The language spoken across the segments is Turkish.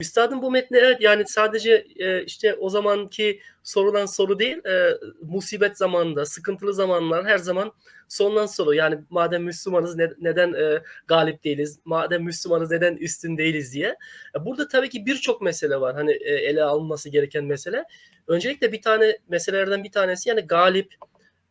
Üstadın bu metni evet yani sadece e, işte o zamanki sorulan soru değil, e, musibet zamanında, sıkıntılı zamanlar her zaman sorulan soru. Yani madem Müslümanız ne- neden e, galip değiliz? Madem Müslümanız neden üstün değiliz diye. E, burada tabii ki birçok mesele var. Hani e, ele alınması gereken mesele. Öncelikle bir tane meselelerden bir tanesi yani galip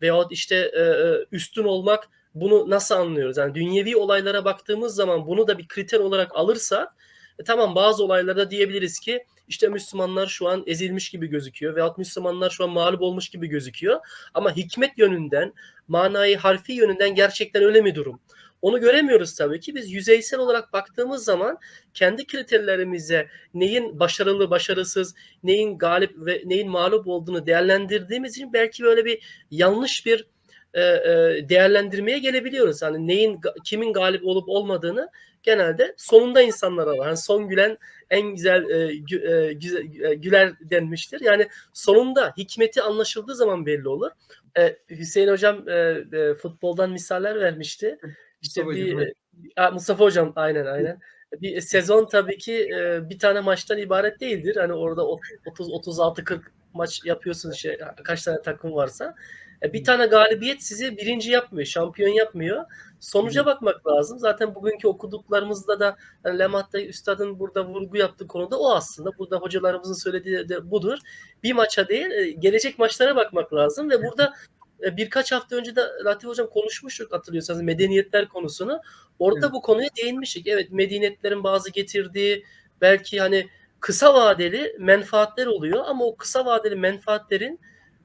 veyahut işte e, e, üstün olmak bunu nasıl anlıyoruz? Yani dünyevi olaylara baktığımız zaman bunu da bir kriter olarak alırsak e, tamam bazı olaylarda diyebiliriz ki işte Müslümanlar şu an ezilmiş gibi gözüküyor veyahut Müslümanlar şu an mağlup olmuş gibi gözüküyor. Ama hikmet yönünden, manayı harfi yönünden gerçekten öyle mi durum? Onu göremiyoruz tabii ki. Biz yüzeysel olarak baktığımız zaman kendi kriterlerimize neyin başarılı, başarısız, neyin galip ve neyin mağlup olduğunu değerlendirdiğimiz için belki böyle bir yanlış bir e, e, değerlendirmeye gelebiliyoruz. Hani neyin kimin galip olup olmadığını genelde sonunda insanlara var. Yani son gülen en güzel e, gü, e, güzel, e, güler denmiştir. Yani sonunda hikmeti anlaşıldığı zaman belli olur. E, Hüseyin hocam e, e, futboldan misaller vermişti. İşte Mustafa bir hocam. e, Mustafa hocam aynen aynen. Bir sezon tabii ki e, bir tane maçtan ibaret değildir. Hani orada 30 36 40 maç yapıyorsun şey kaç tane takım varsa. E, bir tane galibiyet sizi birinci yapmıyor, şampiyon yapmıyor. Sonuca bakmak lazım. Zaten bugünkü okuduklarımızda da yani Lematta Üstad'ın burada vurgu yaptığı konuda o aslında. Burada hocalarımızın söylediği de budur. Bir maça değil, e, gelecek maçlara bakmak lazım ve burada birkaç hafta önce de Latif Hocam konuşmuştuk hatırlıyorsanız medeniyetler konusunu. Orada Evet. bu konuya değinmiştik. Evet medeniyetlerin bazı getirdiği belki hani kısa vadeli menfaatler oluyor ama o kısa vadeli menfaatlerin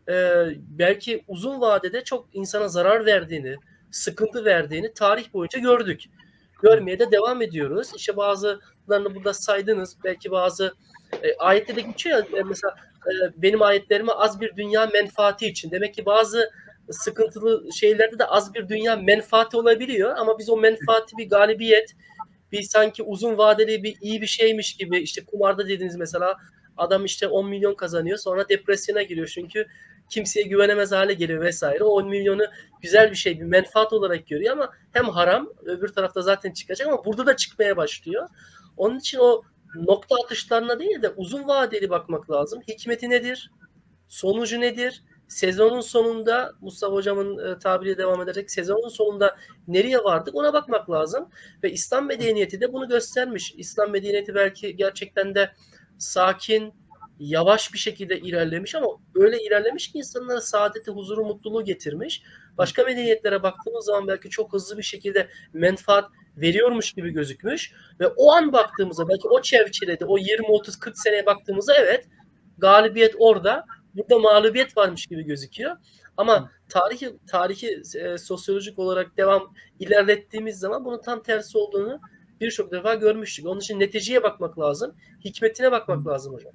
e, belki uzun vadede çok insana zarar verdiğini, sıkıntı verdiğini tarih boyunca gördük. Görmeye de devam ediyoruz. İşte bazılarını burada saydınız. Belki bazı e, ayette de geçiyor ya e, mesela e, benim ayetlerime az bir dünya menfaati için. Demek ki bazı sıkıntılı şeylerde de az bir dünya menfaati olabiliyor ama biz o menfaati bir galibiyet, bir sanki uzun vadeli bir iyi bir şeymiş gibi işte kumarda dediniz mesela adam işte 10 milyon kazanıyor sonra depresyona giriyor çünkü kimseye güvenemez hale geliyor vesaire. O 10 milyonu güzel bir şey, bir menfaat olarak görüyor ama hem haram, öbür tarafta zaten çıkacak ama burada da çıkmaya başlıyor. Onun için o nokta atışlarına değil de uzun vadeli bakmak lazım. Hikmeti nedir? Sonucu nedir? Sezonun sonunda Mustafa Hocam'ın e, tabiriyle devam ederek sezonun sonunda nereye vardık ona bakmak lazım. Ve İslam medeniyeti de bunu göstermiş. İslam medeniyeti belki gerçekten de sakin, yavaş bir şekilde ilerlemiş ama öyle ilerlemiş ki insanlara saadeti, huzuru, mutluluğu getirmiş. Başka medeniyetlere baktığımız zaman belki çok hızlı bir şekilde menfaat veriyormuş gibi gözükmüş ve o an baktığımızda belki o çerçevede o 20 30 40 seneye baktığımızda evet galibiyet orada burada mağlubiyet varmış gibi gözüküyor. Ama tarihi tarihi e, sosyolojik olarak devam ilerlettiğimiz zaman bunun tam tersi olduğunu birçok defa görmüştük. Onun için neticeye bakmak lazım. Hikmetine bakmak lazım hocam.